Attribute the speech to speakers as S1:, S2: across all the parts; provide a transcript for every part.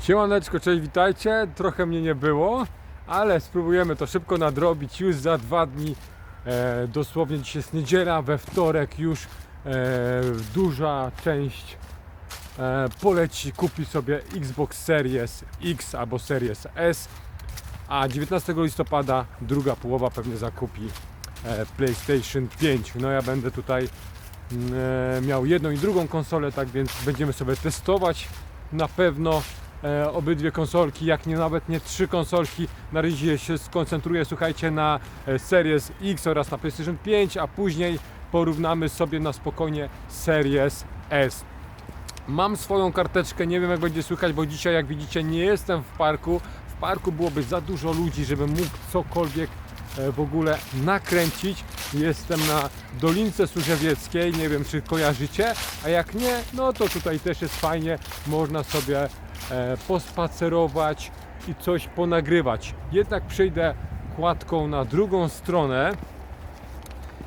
S1: Siemaneczko, cześć, witajcie. Trochę mnie nie było, ale spróbujemy to szybko nadrobić już za dwa dni. E, dosłownie dzisiaj jest niedziela, we wtorek już e, duża część e, poleci, kupi sobie Xbox Series X albo Series S, a 19 listopada druga połowa pewnie zakupi e, PlayStation 5. No ja będę tutaj mm, e, miał jedną i drugą konsolę, tak więc będziemy sobie testować na pewno e, obydwie konsolki, jak nie nawet nie trzy konsolki. Na razie się skoncentruję, słuchajcie, na e, Series X oraz na PlayStation 5, a później porównamy sobie na spokojnie Series S. Mam swoją karteczkę, nie wiem jak będzie słychać, bo dzisiaj jak widzicie nie jestem w parku. W parku byłoby za dużo ludzi, żebym mógł cokolwiek e, w ogóle nakręcić. Jestem na Dolince Służewieckiej, nie wiem czy kojarzycie, a jak nie, no to tutaj też jest fajnie, można sobie pospacerować i coś ponagrywać. Jednak przejdę kładką na drugą stronę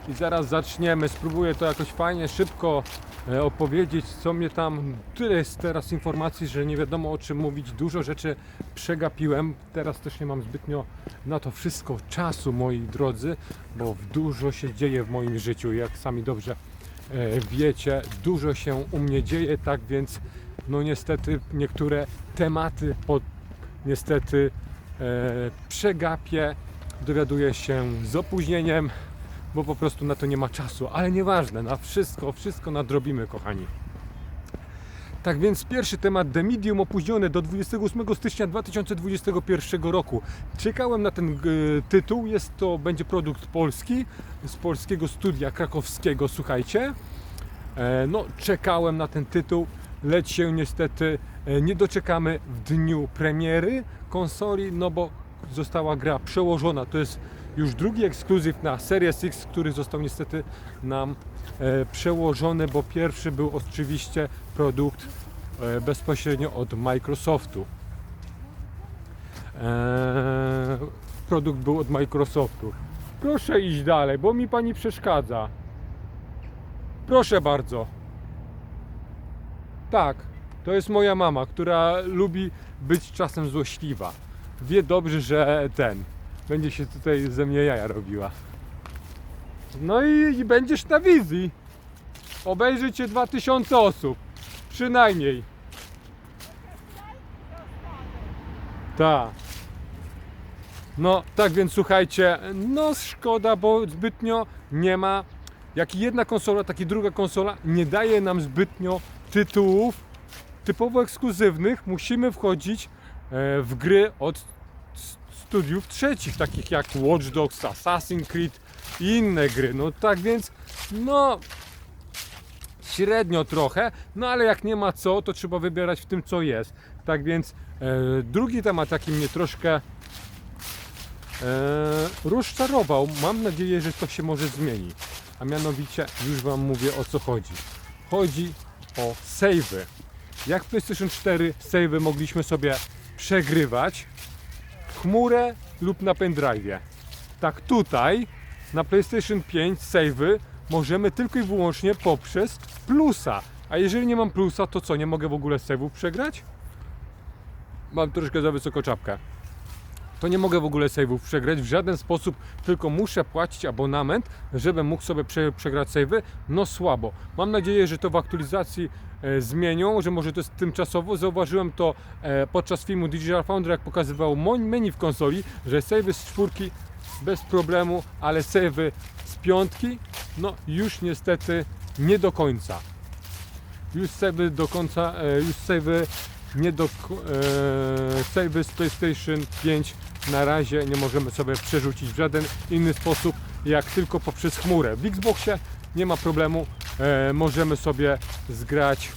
S1: i zaraz zaczniemy. Spróbuję to jakoś fajnie, szybko e, opowiedzieć, co mnie tam. Tyle jest teraz informacji, że nie wiadomo o czym mówić. Dużo rzeczy przegapiłem. Teraz też nie mam zbytnio na to wszystko czasu, moi drodzy, bo dużo się dzieje w moim życiu. Jak sami dobrze e, wiecie, dużo się u mnie dzieje, tak więc no niestety niektóre tematy pod, niestety e, przegapię, dowiaduję się z opóźnieniem bo po prostu na to nie ma czasu, ale nieważne, na wszystko, wszystko nadrobimy, kochani. Tak więc pierwszy temat The Medium opóźniony do 28 stycznia 2021 roku. Czekałem na ten e, tytuł, jest to, będzie produkt polski, z polskiego studia krakowskiego, słuchajcie. E, no, czekałem na ten tytuł, lecz się niestety e, nie doczekamy w dniu premiery konsoli, no bo została gra przełożona. To jest już drugi ekskluzyw na Series X, który został niestety nam e, przełożony, bo pierwszy był oczywiście produkt e, bezpośrednio od Microsoftu. E, produkt był od Microsoftu. Proszę iść dalej, bo mi pani przeszkadza. Proszę bardzo. Tak, to jest moja mama, która lubi być czasem złośliwa. Wie dobrze, że ten będzie się tutaj ze mnie jaja robiła. No i, i będziesz na wizji. Obejrzy cię 2000 osób. Przynajmniej. Tak. No, tak więc słuchajcie, no szkoda, bo zbytnio nie ma. Jak jedna konsola, tak i druga konsola nie daje nam zbytnio tytułów typowo ekskluzywnych. Musimy wchodzić e, w gry od studiów trzecich, takich jak Watch Dogs, Assassin's Creed i inne gry. No tak więc, no średnio trochę, no ale jak nie ma co, to trzeba wybierać w tym, co jest. Tak więc e, drugi temat, jaki mnie troszkę e, rozczarował, mam nadzieję, że to się może zmieni. A mianowicie, już Wam mówię o co chodzi. Chodzi o savey. Jak w PlayStation 4 savey mogliśmy sobie przegrywać w chmurę lub na pendrive'ie. Tak tutaj na PlayStation 5 savey możemy tylko i wyłącznie poprzez plusa. A jeżeli nie mam plusa, to co, nie mogę w ogóle save'ów przegrać? Mam troszkę za wysoką czapkę. To nie mogę w ogóle save'ów przegrać w żaden sposób, tylko muszę płacić abonament, żebym mógł sobie prze, przegrać save'y. No słabo. Mam nadzieję, że to w aktualizacji e, zmienią, że może to jest tymczasowo. Zauważyłem to e, podczas filmu Digital Foundry, jak pokazywał menu w konsoli, że save'y z czwórki bez problemu, ale save'y z piątki, no już niestety nie do końca. Już save'y do końca, e, już save'y nie do, e, z PlayStation 5 na razie nie możemy sobie przerzucić w żaden inny sposób, jak tylko poprzez chmurę. W Xboxie nie ma problemu, e, możemy sobie zgrać.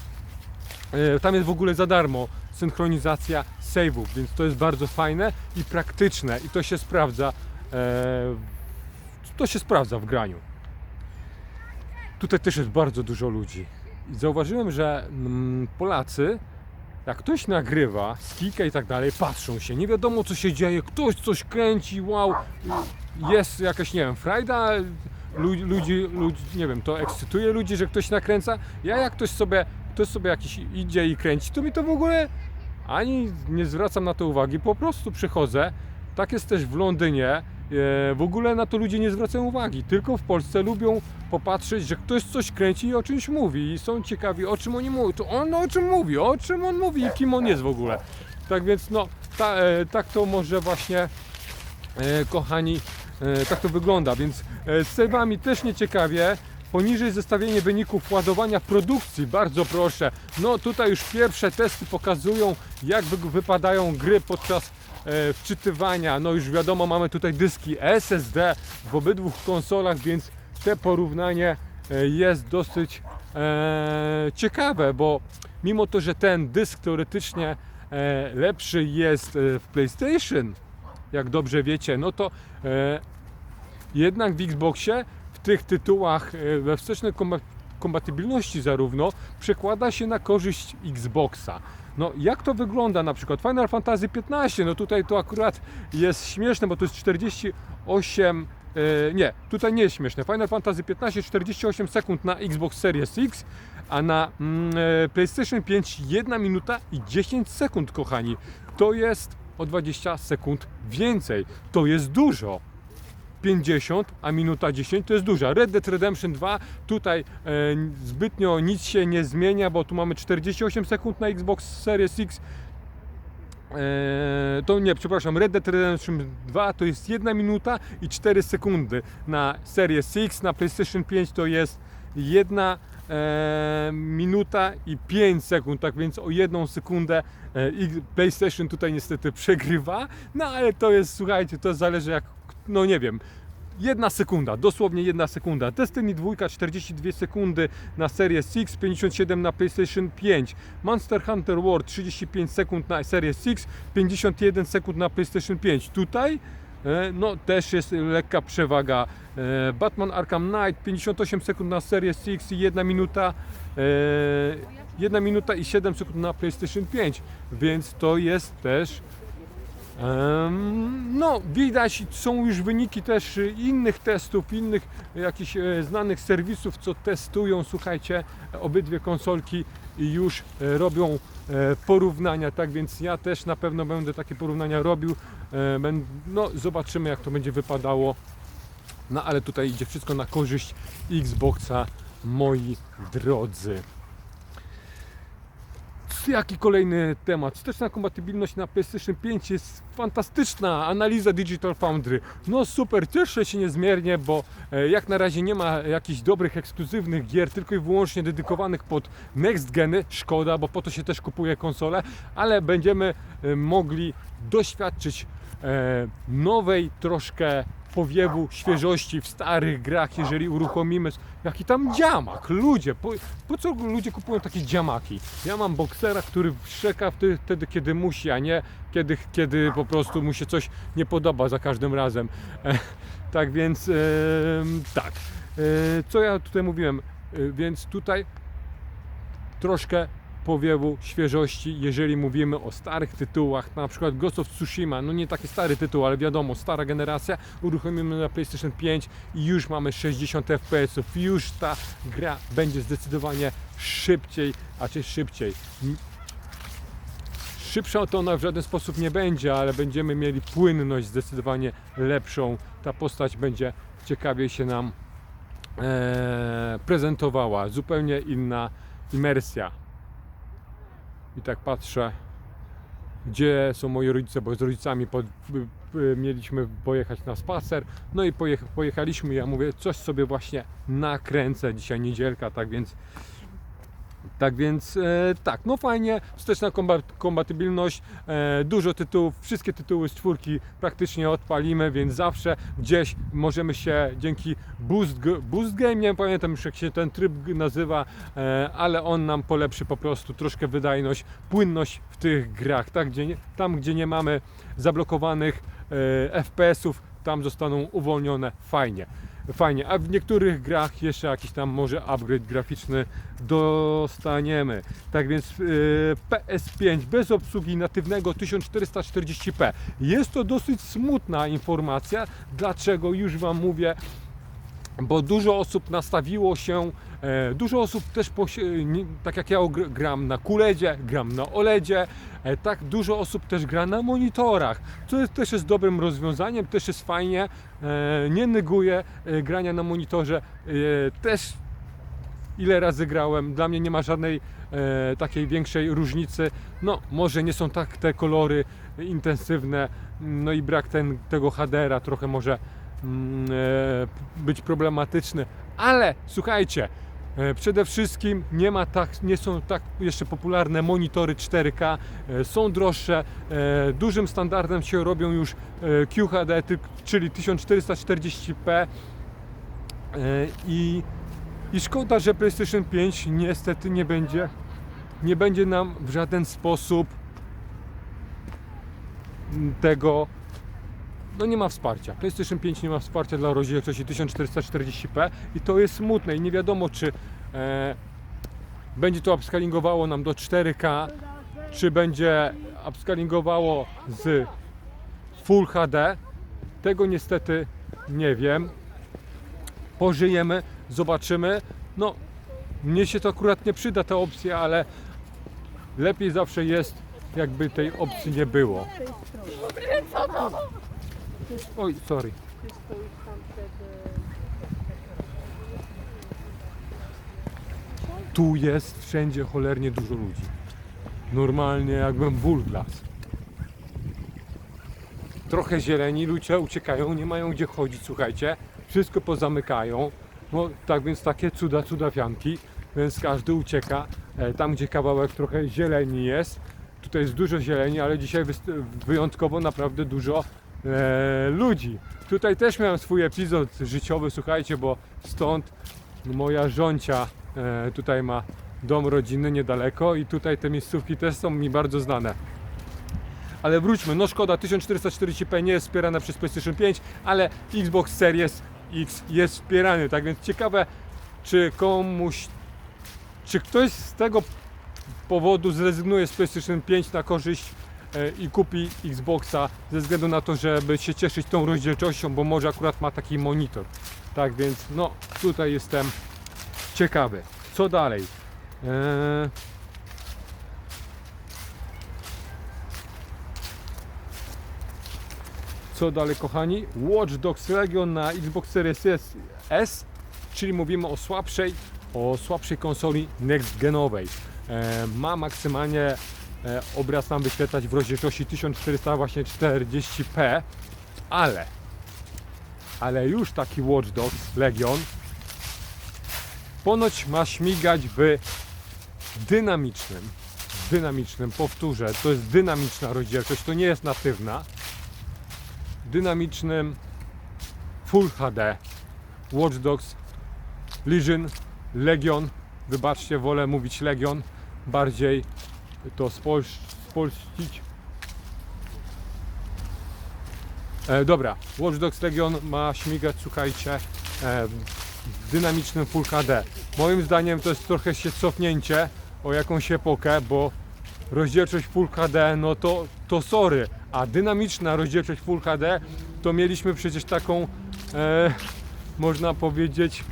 S1: E, tam jest w ogóle za darmo synchronizacja save'ów, więc to jest bardzo fajne i praktyczne i to się sprawdza. E, to się sprawdza w graniu. Tutaj też jest bardzo dużo ludzi. Zauważyłem, że mm, Polacy, jak ktoś nagrywa, skika i tak dalej, patrzą się, nie wiadomo co się dzieje, ktoś coś kręci, wow, jest jakaś, nie wiem, frajda, ludzi, ludzi, ludzi, nie wiem, to ekscytuje ludzi, że ktoś nakręca. Ja jak ktoś sobie, ktoś sobie jakiś idzie i kręci, to mi to w ogóle ani nie zwracam na to uwagi, po prostu przychodzę. Tak jest też w Londynie. E, W ogóle na to ludzie nie zwracają uwagi, tylko w Polsce lubią popatrzeć, że ktoś coś kręci i o czymś mówi i są ciekawi o czym oni mówią. To on o czym mówi, o czym on mówi i kim on jest w ogóle. Tak więc no, ta, e, tak to może właśnie, e, kochani, tak to wygląda. Więc z sejwami też nie ciekawie. Poniżej zestawienie wyników ładowania produkcji, bardzo proszę. No tutaj już pierwsze testy pokazują, jak wy- wypadają gry podczas wczytywania. No już wiadomo, mamy tutaj dyski SSD w obydwu konsolach, więc te porównanie e, jest dosyć e, ciekawe, bo mimo to, że ten dysk teoretycznie e, lepszy jest e, w PlayStation, jak dobrze wiecie, no to e, jednak w Xboxie w tych tytułach e, we wstecznej kompatybilności zarówno przekłada się na korzyść Xboxa. No jak to wygląda na przykład Final Fantasy 15, no tutaj to akurat jest śmieszne, bo to jest 48 e, nie, tutaj nie jest śmieszne. Final Fantasy 15 48 sekund na Xbox Series X, a na mm, e, PlayStation 5 1 minuta i 10 sekund, kochani. To jest o 20 sekund więcej. To jest dużo. 50, a minuta 10 to jest duża. Red Dead Redemption 2 tutaj e, zbytnio nic się nie zmienia, bo tu mamy 48 sekund na Xbox Series X. E, to nie, przepraszam, Red Dead Redemption 2 to jest 1 minuta i 4 sekundy. Na Series X, na PlayStation 5 to jest 1 e, minuta i 5 sekund, tak więc o jedną sekundę e, PlayStation tutaj niestety przegrywa, no ale to jest, słuchajcie, to zależy jak, no nie wiem, Jedna sekunda, dosłownie jedna sekunda. Destiny 2 42 sekundy na Series X, 57 na PlayStation 5. Monster Hunter World 35 sekund na Series X, 51 sekund na PlayStation 5. Tutaj e, no też jest lekka przewaga. E, Batman Arkham Knight 58 sekund na Series X i 1 minuta e, 1 minuta i 7 sekund na PlayStation 5, więc to jest też No, widać, są już wyniki też y, innych testów, innych jakichś e, znanych serwisów, co testują, słuchajcie, obydwie konsolki już robią e, porównania, tak więc ja też na pewno będę takie porównania robił. E, No, zobaczymy jak to będzie wypadało. No, ale tutaj idzie wszystko na korzyść Xboxa, moi drodzy. Jaki kolejny temat? Wsteczna kompatybilność na PlayStation 5 jest fantastyczna. Analiza Digital Foundry. No super, cieszę się niezmiernie, bo e, jak na razie nie ma jakichś dobrych, ekskluzywnych gier, tylko i wyłącznie dedykowanych pod next geny. Szkoda, bo po to się też kupuje konsole, ale będziemy e, mogli doświadczyć e, nowej troszkę powiewu świeżości w starych grach, jeżeli uruchomimy. Jaki tam dziamak, ludzie, po, po co ludzie kupują takie dziamaki? Ja mam boksera, który szczeka wtedy, kiedy musi, a nie kiedy, kiedy po prostu mu się coś nie podoba za każdym razem. E, tak więc, em, tak. E, co ja tutaj mówiłem? E, więc tutaj troszkę powiewu świeżości, jeżeli mówimy o starych tytułach, na przykład Ghost of Tsushima, no nie taki stary tytuł, ale wiadomo, stara generacja, uruchomimy na PlayStation 5 i już mamy 60 fps, już ta gra będzie zdecydowanie szybciej, a czy szybciej. Szybsza to ona w żaden sposób nie będzie, ale będziemy mieli płynność zdecydowanie lepszą. Ta postać będzie ciekawiej się nam e, prezentowała, zupełnie inna imersja. I tak patrzę, gdzie są moi rodzice, bo z rodzicami pod, mieliśmy pojechać na spacer. No i pojecha, pojechaliśmy. Ja mówię, coś sobie właśnie nakręcę. Dzisiaj niedzielka, tak więc. Tak więc e, tak, no fajnie, wsteczna kompatybilność, e, dużo tytułów, wszystkie tytuły z czwórki praktycznie odpalimy, więc zawsze gdzieś możemy się dzięki Boost, Boost Game, nie pamiętam już jak się ten tryb nazywa, e, ale on nam polepszy po prostu troszkę wydajność, płynność w tych grach, tak, gdzie nie, tam gdzie nie mamy zablokowanych e, FPS-ów, tam zostaną uwolnione fajnie. Fajnie, a w niektórych grach jeszcze jakiś tam może upgrade graficzny dostaniemy. Tak więc yy, PS5 bez obsługi natywnego 1440p. Jest to dosyć smutna informacja. Dlaczego? Już Wam mówię. Bo dużo osób nastawiło się, e, dużo osób też, tak jak ja gr- gram na QLEDzie, gram na OLEDzie, e, tak dużo osób też gra na monitorach, co jest, też jest dobrym rozwiązaniem, też jest fajnie, e, nie neguję grania na monitorze, też ile razy grałem, dla mnie nie ma żadnej takiej większej różnicy, no może nie są tak te kolory intensywne, no i brak ten, tego HDR-a trochę może być problematyczny, ale słuchajcie, e, przede wszystkim nie ma tak, nie są tak jeszcze popularne monitory 4K, e, są droższe, e, dużym standardem się robią już e, QHD, czyli 1440p e, i, i szkoda, że PlayStation 5 niestety nie będzie nie będzie nam w żaden sposób tego no nie ma wsparcia. PlayStation 5 nie ma wsparcia dla rozdzielczości 1440p i to jest smutne i nie wiadomo czy e, będzie to upscalingowało nam do 4K, czy będzie upscalingowało z Full HD. Tego niestety nie wiem. Pożyjemy, zobaczymy. No, mnie się to akurat nie przyda ta opcja, ale lepiej zawsze jest, jakby tej opcji nie było. Oj, sorry. Tu jest wszędzie cholernie dużo ludzi. Normalnie jakbym bulglas. Trochę zieleni, ludzie uciekają, nie mają gdzie chodzić, słuchajcie. Wszystko pozamykają. No tak więc takie cuda, cudawianki. Więc każdy ucieka e, tam, gdzie kawałek trochę zieleni jest. Tutaj jest dużo zieleni, ale dzisiaj wyjątkowo naprawdę dużo e, ludzi. Tutaj też miałem swój epizod życiowy, słuchajcie, bo stąd moja żoncia e, tutaj ma dom rodzinny niedaleko i tutaj te miejscówki też są mi bardzo znane. Ale wróćmy, no szkoda, 1440p nie jest wspierane przez PlayStation 5, ale Xbox Series X jest wspierany, tak więc ciekawe, czy komuś, czy ktoś z tego powodu zrezygnuje z PlayStation 5 na korzyść i kupi Xboxa ze względu na to, żeby się cieszyć tą rozdzielczością, bo może akurat ma taki monitor. Tak więc, no tutaj jestem ciekawy. Co dalej? Eee... Co dalej, kochani? Watch Dogs Legion na Xbox Series S, S czyli mówimy o słabszej, o słabszej konsoli next genowej. E, ma maksymalnie e, obraz nam wyświetlać w rozdzielczości 1440p, ale ale już taki Watch Dogs Legion ponoć ma śmigać w dynamicznym dynamicznym, powtórzę, to jest dynamiczna rozdzielczość, to nie jest natywna. Dynamicznym Full HD Watch Dogs Legion. Legion. Wybaczcie, wolę mówić Legion bardziej to spolścić. E, dobra, Watch Dogs Legion ma śmigać, słuchajcie e, w dynamicznym Full HD moim zdaniem to jest trochę się cofnięcie o jakąś epokę, bo rozdzielczość Full HD, no to, to sorry, a dynamiczna rozdzielczość Full HD to mieliśmy przecież taką, e, można powiedzieć,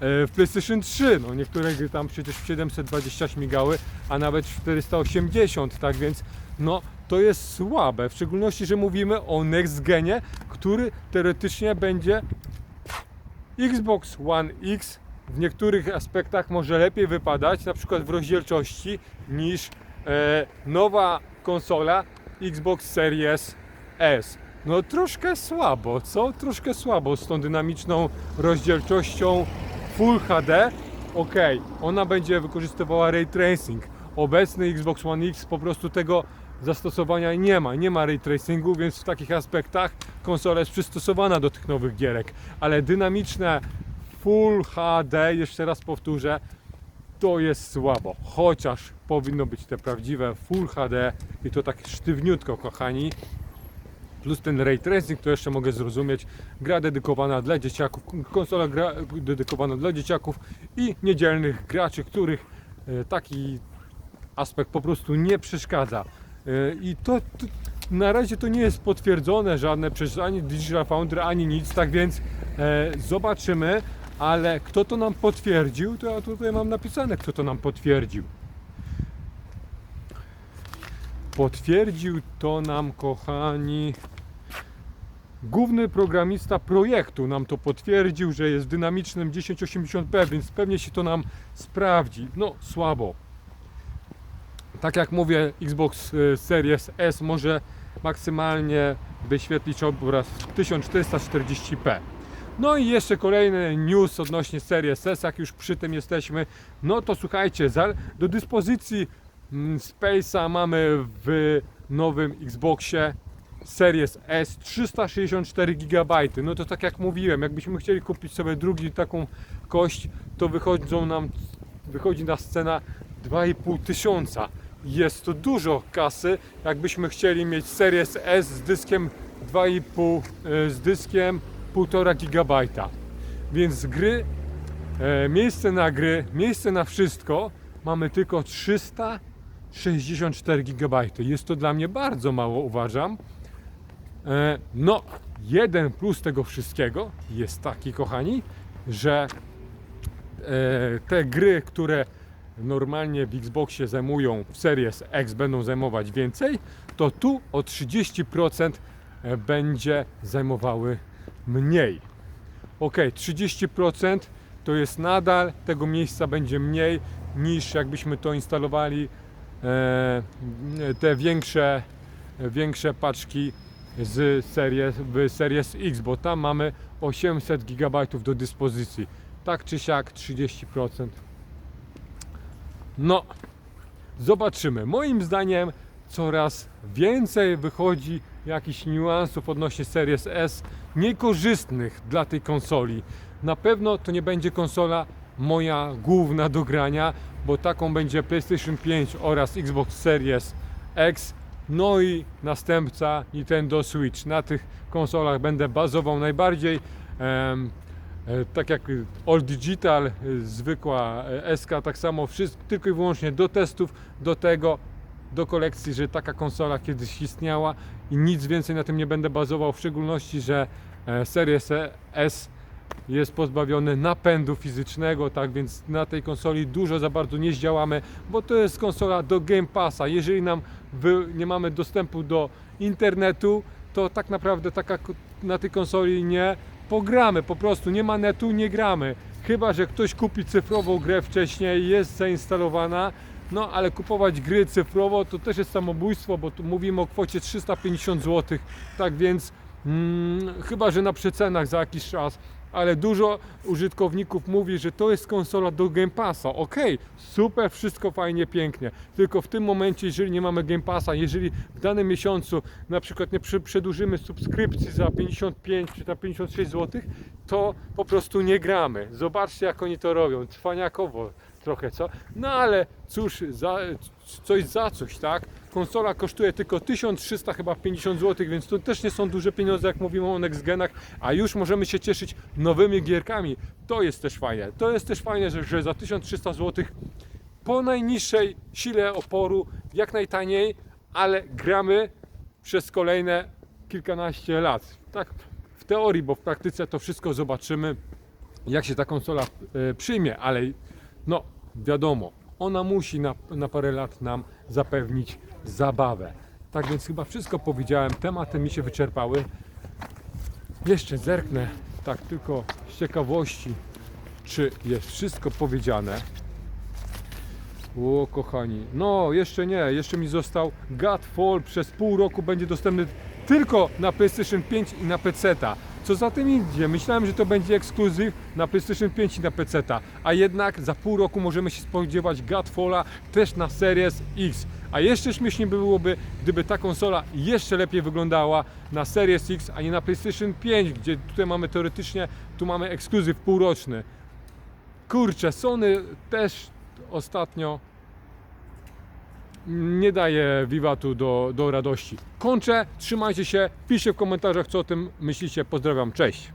S1: w PlayStation 3. No niektóre gry tam przecież w 720 śmigały, a nawet w 480, tak więc no to jest słabe, w szczególności, że mówimy o next genie, który teoretycznie będzie Xbox One X w niektórych aspektach może lepiej wypadać, na przykład w rozdzielczości, niż e, nowa konsola Xbox Series S. No troszkę słabo, co? Troszkę słabo z tą dynamiczną rozdzielczością Full HD. Ok, ona będzie wykorzystywała ray tracing. Obecny Xbox One X po prostu tego zastosowania nie ma. Nie ma ray tracingu, więc w takich aspektach konsola jest przystosowana do tych nowych gierek. Ale dynamiczne Full HD, jeszcze raz powtórzę, to jest słabo. Chociaż powinno być te prawdziwe Full HD i to tak sztywniutko, kochani. Plus ten ray tracing, to jeszcze mogę zrozumieć. Gra dedykowana dla dzieciaków, konsola gra dedykowana dla dzieciaków i niedzielnych graczy, których e, taki aspekt po prostu nie przeszkadza. E, I to, to na razie to nie jest potwierdzone żadne przez ani Digital Foundry, ani nic, tak więc E, zobaczymy, ale kto to nam potwierdził, to ja tutaj mam napisane, kto to nam potwierdził. Potwierdził to nam, kochani, główny programista projektu nam to potwierdził, że jest w dynamicznym 1080p, więc pewnie się to nam sprawdzi. No, słabo. Tak jak mówię, Xbox y, Series S może maksymalnie wyświetlić obraz w 1440p. No i jeszcze kolejny news odnośnie Series S, jak już przy tym jesteśmy. No to słuchajcie, do dyspozycji Space'a mamy w nowym Xboxie Series S 364 GB. No to tak jak mówiłem, jakbyśmy chcieli kupić sobie drugi taką kość, to wychodzą nam, wychodzi na scena 2,5 tysiąca. Jest to dużo kasy, jakbyśmy chcieli mieć Series S z dyskiem 2,5 e, z dyskiem 1,5 GB. Więc gry, e, miejsce na gry, miejsce na wszystko mamy tylko 364 GB. Jest to dla mnie bardzo mało, uważam. E, No, jeden plus tego wszystkiego jest taki, kochani, że e, te gry, które normalnie w Xboxie zajmują w Series X będą zajmować więcej, to tu o 30% e, będzie zajmowały mniej. Ok, 30% to jest nadal, tego miejsca będzie mniej niż jakbyśmy to instalowali te większe, większe paczki z series, w Series X, bo tam mamy 800 GB do dyspozycji. Tak czy siak 30%. No, zobaczymy. Moim zdaniem coraz więcej wychodzi jakichś niuansów odnośnie Series S niekorzystnych dla tej konsoli. Na pewno to nie będzie konsola moja główna do grania, bo taką będzie PlayStation 5 oraz Xbox Series X. No i następca Nintendo Switch. Na tych konsolach będę bazował najbardziej. E, tak jak All Digital, e, zwykła e, SK, tak samo wszystko, tylko i wyłącznie do testów, do tego, do kolekcji, że taka konsola kiedyś istniała i nic więcej na tym nie będę bazował, w szczególności, że Series S jest pozbawiony napędu fizycznego, tak więc na tej konsoli dużo za bardzo nie zdziałamy, bo to jest konsola do Game Passa. Jeżeli nam nie mamy dostępu do internetu, to tak naprawdę taka, na tej konsoli nie pogramy, po prostu nie ma netu, nie gramy. Chyba, że ktoś kupi cyfrową grę wcześniej, jest zainstalowana, no ale kupować gry cyfrowo to też jest samobójstwo, bo tu mówimy o kwocie 350 zł, tak więc mm, chyba, że na przecenach za jakiś czas, ale dużo użytkowników mówi, że to jest konsola do Game Passa. Okej, super, wszystko fajnie, pięknie. Tylko w tym momencie, jeżeli nie mamy Game Passa, jeżeli w danym miesiącu na przykład nie przedłużymy subskrypcji za 55 czy tam 56 zł, to po prostu nie gramy. Zobaczcie, jak oni to robią. Cwaniakowo trochę, co? No ale cóż, za, coś za coś, tak? Konsola kosztuje tylko 1300 chyba 50 zł, więc to też nie są duże pieniądze, jak mówimy o next genach, a już możemy się cieszyć nowymi gierkami. To jest też fajne. To jest też fajne, że, że za 1300 zł po najniższej sile oporu, jak najtaniej, ale gramy przez kolejne kilkanaście lat. Tak w teorii, bo w praktyce to wszystko zobaczymy, jak się ta konsola e, przyjmie, ale no wiadomo, ona musi na, na parę lat nam zapewnić zabawę. Tak więc chyba wszystko powiedziałem, tematy mi się wyczerpały. Jeszcze zerknę, tak tylko z ciekawości, czy jest wszystko powiedziane. O kochani, no jeszcze nie, jeszcze mi został Godfall przez pół roku będzie dostępny tylko na PlayStation 5 i na PC-ta. Co za tym idzie? Myślałem, że to będzie ekskluzyw na PlayStation 5 i na PC-ta, a jednak za pół roku możemy się spodziewać Godfalla też na Series X. A jeszcze śmieszniej by byłoby, gdyby ta konsola jeszcze lepiej wyglądała na Series X, a nie na PlayStation 5, gdzie tutaj mamy teoretycznie, tu mamy ekskluzyw półroczny. Kurczę, Sony też ostatnio nie daje wiwatu do, do radości. Kończę, trzymajcie się, piszcie w komentarzach co o tym myślicie. Pozdrawiam, cześć.